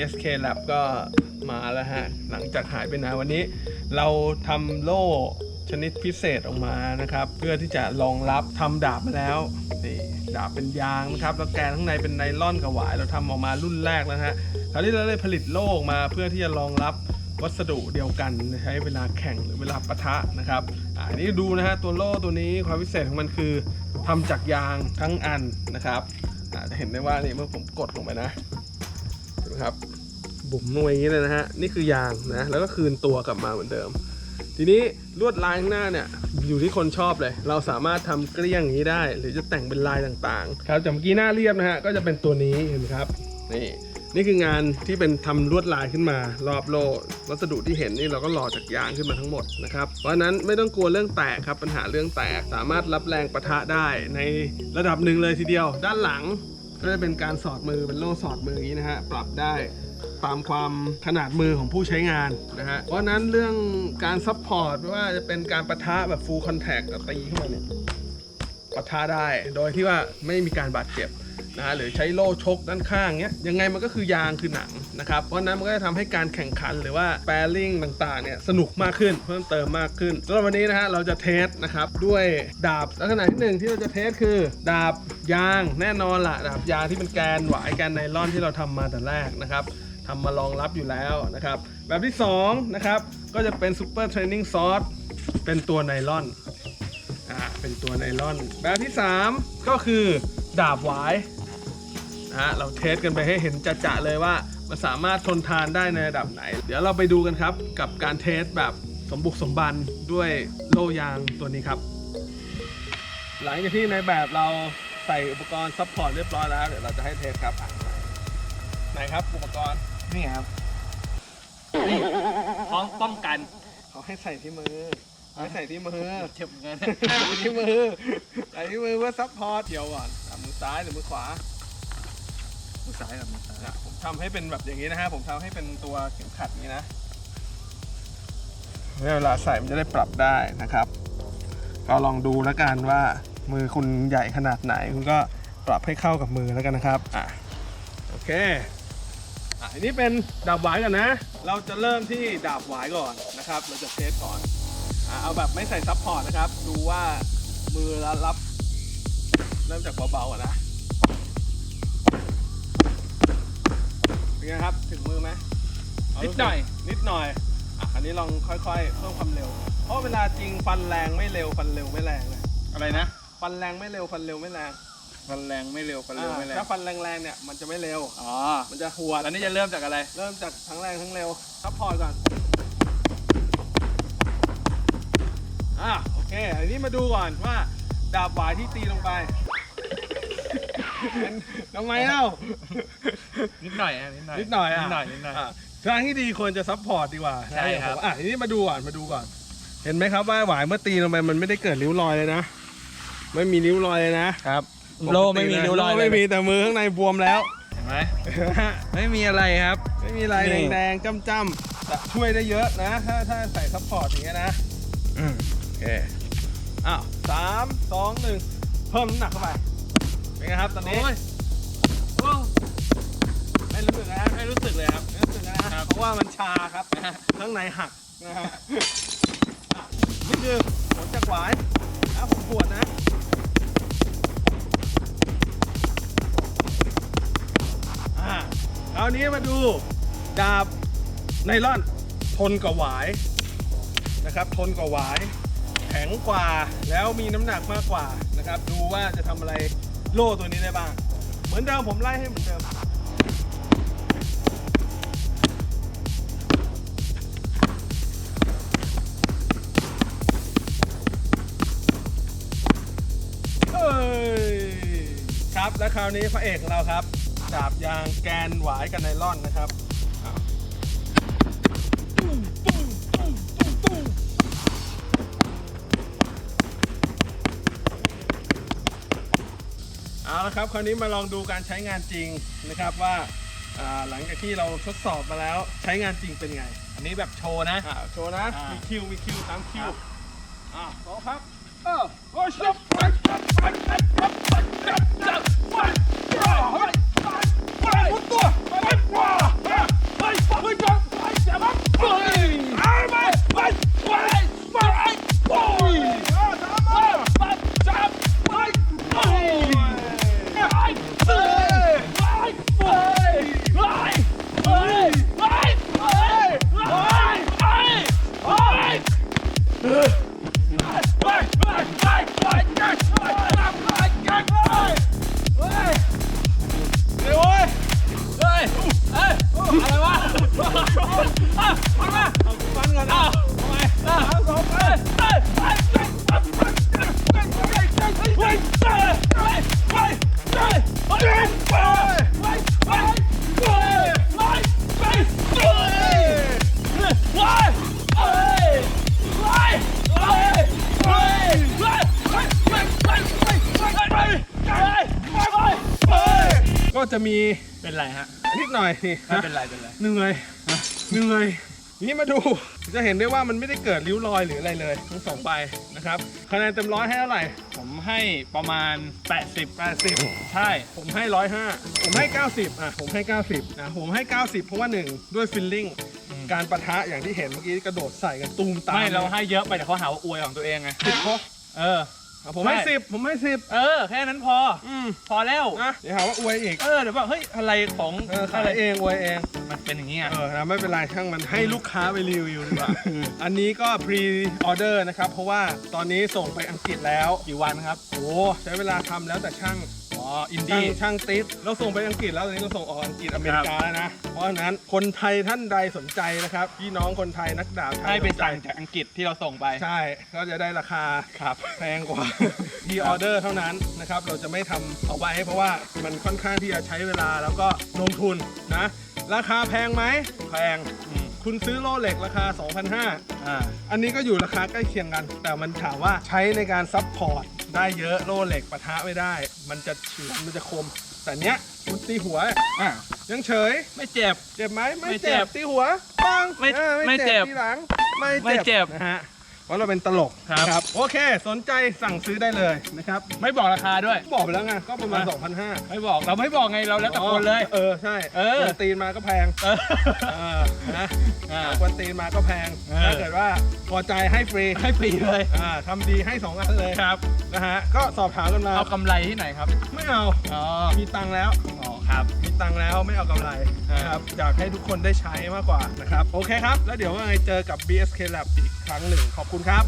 PSK Lab ก็มาแล้วฮะ หลังจากหายไปนานวันนี้ เราทำโล่ชนิดพิเศษออกมานะครับ เพื่อที่จะรองรับทำดาบมาแล้วนี่ดาบเป็นยางนะครับ แล้วแกนข้างในเป็นไนล่อนกับหวาย เราทำออกมารุ่นแรกแล้วฮะคราวนี้เราเลยผลิตโล่มาเพื่อที่จะรองรับวัสดุเดียวกันใช้เวลาแข่งหรือเวลาปะทะนะครับอันนี้ดูนะฮะตัวโล่ตัวนี้ความพิเศษของมันคือทำจากยางทั้งอันนะครับจะเห็นได้ว่านี่เมื่อผมกดลงไปนะ ครับ บุ๋มลงไปอย่างนี้เลยนะฮะ นี่คือยางนะ แล้วก็คืนตัวกลับมาเหมือนเดิม ทีนี้ลวดลายข้างหน้าเนี่ย อยู่ที่คนชอบเลย เราสามารถทำเกลี้ยงอย่างนี้ได้ หรือจะแต่งเป็นลายต่างๆ ครับจากเมื่อกี้หน้าเรียบนะฮะ ก็จะเป็นตัวนี้เห็นไหมครับ นี่นี่คืองานที่เป็นทำลวดลายขึ้นมา รอบโลวัสดุที่เห็นนี่เราก็หล่อจากยางขึ้นมาทั้งหมดนะครับ เพราะนั้นไม่ต้องกลัวเรื่องแตกครับปัญหาเรื่องแตกสามารถรับแรงประทะได้ในระดับหนึ่งเลยทีเดียว ด้านหลัง ก็จะเป็นการสอดมือเป็นโล่สอดมืออย่างนี้นะฮะปรับได้ตามความขนาดมือของผู้ใช้งานนะฮะเพราะนั้นเรื่องการซัพพอร์ตไม่ว่าจะเป็นการประทะแบบฟูลคอนแทคกับตีขึ้นมาเนี่ยปะทะได้โดยที่ว่าไม่มีการบาดเจ็บ นะฮะหรือใช้โล่ชกด้านข้างเนี้ยยังไงมันก็คือยางคือหนังนะครับเพราะนั้นมันก็จะทำให้การแข่งขันหรือว่าแปรลิงต่างๆเนี่ยสนุกมากขึ้นเพิ่มเติมมากขึ้นสำหรับวันนี้นะฮะเราจะเทสนะครับด้วยดาบลักษณะที่หนึ่งที่เราจะเทสคือ ดาบยางแน่นอนละดาบยางที่เป็นแกนหวายแกนไนลอนที่เราทำมาแต่แรกนะครับทำมารองรับอยู่แล้วนะครับแบบที่สองนะครับก็จะเป็นซูเปอร์เทรนนิ่งซอสเป็นตัวไนลอนอ่าเป็นตัวไนลอน แบบที่ 3 ก็คือดาบหวาย นะฮะเราเทสกันไปให้เห็นจะๆเลยว่ามันสามารถทนทานได้ในระดับไหน เดี๋ยวเราไปดูกันครับกับการเทสแบบสมบุกสมบันด้วยโล่ยางตัวนี้ครับ หลังจากที่ในแบบเราใส่อุปกรณ์ซัพพอร์ตเรียบร้อยแล้วเดี๋ยวเราจะให้เทสครับอะไหนครับอุปกรณ์นี่ครับพร้อมป้องกันเขาให้ใส่ที่มือเขาให้ใส่ที่มือเจ็บเงินใส่ที่มือใส่ที่มือเพื่อซัพพอร์ตเดียวก่อนอะมือซ้ายหรือมือขวามือ ซ้ายกับมือซ้ายนะผมทำให้เป็นแบบอย่างนี้นะฮะ ผมทำให้เป็นตัวเข็มขัดอย่างนี้นะเวลาใส่มันจะได้ปรับได้นะครับ ก็ลองดูแล้วกันว่ามือคุณใหญ่ขนาดไหน คุณก็ปรับให้เข้ากับมือแล้วกันนะครับ อะ โอเค อะอันนี้เป็นดาบหวายก่อนนะ เราจะเริ่มที่ดาบหวายก่อนนะครับ เราจะเทสก่อน อะเอาแบบไม่ใส่ซับพอร์ตนะครับ ดูว่ามือรับ เริ่มจากเบาๆอะนะ เป็นไงครับ ถึงมือไหมเานิรู้ดสึกหน่อย นิดหน่อย อะ อันนี้ลองค่อยๆ เพิ่มความเร็ว เพราะเวลาจริงฟันแรงไม่เร็วฟันเร็วไม่แรงเลยอะไรนะ ฟันแรงไม่เร็วฟันเร็วไม่แรงฟันแรงไม่เร็วฟันเร็วไม่แรงอะถ้าฟันแรงๆเนี่ยมันจะไม่เร็ว อ๋อ มันจะหัวดตอนนี้จะเริ่มจากอะไร เริ่มจากทั้งแรงทั้งเร็วซัพพอร์ตก่อน อะโอเค อันนี้มาดูก่อนว่าดาบหวายที่ตีลงไปเป็น ทำไมเล่า นิดหน่อยฮะนิดหน่อยนิดหน่อยอะนิดหน่อยนิดหน่อยะทางที่ดีควรจะซัพพอร์ตดีกว่าใช่ครับนะอะทีนี้มาดูก่อนมาดูก่อน เห็นไหมครับว่าหวายเมื่อตีลงไปมันไม่ได้เกิดริ้วรอยเลยนะ ไม่มีริ้วรอยเลยนะครับ โลไม่มีนิ้วรอยโลไม่มีแต่มือข้างในบวมแล้ว เห็นไหมไม่มีอะไรครับ ไม่มีอะไรนี่แดงๆจ้ำๆแต่ช่วยได้เยอะนะ ถ้าถ้าใส่ซัพพอร์ตอย่างเงี้ยนะอืมโอเค อ้าวสามสองหนึ่งเพิ่มน้ำหนักเข้าไปเป็น ไงครับตอนนี้โอ้ยโอ้ไม่รู้สึกนะฮะไม่รู้สึกเลยครับไม่รู้สึกนะครับเพราะว่ามันชาครับข้างในหักนะฮะอะนี่คือผลจากหวายนะผมปวดนะ อ่าคราวนี้มาดูดาบไนล่อนทนกว่าหวายนะครับ ทนกว่าหวาย แข็งกว่าแล้วมีน้ำหนักมากกว่านะครับ ดูว่าจะทำอะไร โล่ตัวนี้ได้บ้าง เหมือนเดิมผมไล่ให้เหมือนเดิม เอ้ยครับและคราวนี้พระเอกของเราครับดาบยางแกนหวายกันไนล่อนนะครับอ้าว ละครับ คราวนี้มาลองดูการใช้งานจริงนะครับว่าอ่าหลังจากที่เราทดสอบมาแล้วใช้งานจริงเป็นไง อันนี้แบบโชว์นะอ่าโชว์นะอ่ามีมีคิวมีคิวตามคิวครับอ่าพร้อมครับเออโอ้ยชับ จะมีเป็นไรฮะนิดหน่อยนี่ไม่นะเป็นไรเป็นไรเหนื่อยเหนื่อยนี่มาดูจะเห็นได้ว่ามันไม่ได้เกิดริ้วรอยหรืออะไรเลยทั้งสองใบนะครับคะแนนเต็มร้อยให้เท่าไหร่ ผมให้ประมาณ 80 80 ใช่ ผมให้ร้อยห้าผมให้ 90 อะ ผมให้ 90นะผมให้ 90 เพราะว่าหนึ่งด้วยฟิลลิ่งอืมการประทะอย่างที่เห็นเมื่อกี้กระโดดใส่กันตูมตามไม่เราให้เยอะไปแต่เขาหาว่าอวยของตัวเองไงสิบพอเออ อะผมให้ใช่สิบผมให้สิบเออ แค่นั้นพอ อืมพอแล้ว นะเดี๋ยวหาว่าอวยอีกเออ เดี๋ยวบอกเฮ้ย อะไรของเออขายเองอวยเองมันเป็นอย่างนี้อะ เออนะไม่เป็นไรช่างมันให้ลูกค้าไปรีวิวดีกว่า อันนี้ก็พรีออเดอร์นะครับ เพราะว่าตอนนี้ส่งไปอังกฤษแล้ว กี่วันครับ โอ้ใช้เวลาทำแล้วแต่ช่าง อ๋ออินช่างดี้ ช่างติสเราส่งไปอังกฤษแล้วตอนนี้เราส่งออกอังกฤษอเมริกาแล้วนะ เพราะฉะนั้นคนไทยท่านใดสนใจนะครับ พี่น้องคนไทยนักดาบไทยให้ไปสนใจสั่งจากอังกฤษที่เราส่งไป ใช่ก็จะได้ราคาครับ แพงกว่า พีออเดอร์เท่านั้นนะครับ เราจะไม่ทำเอาไว้ เพราะว่ามันค่อนข้างที่จะใช้เวลาแล้วก็ลงทุนนะ ราคาแพงไหมแพง อืมคุณซื้อโลเหล็กราคา 2,500 อ่า อันนี้ก็อยู่ราคาใกล้เคียงกัน แต่มันถามว่าใช้ในการซับพอร์ต ได้เยอะโลเหล็กปะทะไม่ได้ มันจะเฉือนมันจะคม แต่เนี้ยคุณตีหัวอ่ายังเฉย ไม่เจ็บ เจ็บไหมไม่ไม่เจ็เจ็บบตีหัวปังไม่ออไม่เจ็บทีหลังไม่ไม่เจ็บนะฮะ เพราะเราเป็นตลกครับ นะโอเค สนใจสั่งซื้อได้เลยนะครับ ไม่บอกราคาด้วย บอกไปแล้วไงก็ประมาณอะ2,500ไม่บอกเราไม่บอกไงเราแล้วแต่คนเลย เออ ใช่เออกวนตีนมาก็แพงเออเออนะอ่ากวนตีนมาก็แพง เออ ถ้าเกิดว่าพอใจให้ฟรีให้ฟรีเลยอ่าทำดีให้สองอันเลยครับนะฮะก็สอบถามกันมาเอากำไรที่ไหนครับไม่เอา อ๋อมีตังค์แล้วอ๋อ ครับมีตังค์แล้วไม่เอากำไรอ่านนะครับอยากให้ทุกคนได้ใช้มากกว่านะครับ โอเคครับ แล้วเดี๋ยวว่าไงเจอกับ BSK Lab อีกครั้งหนึ่งขอบคุณครับ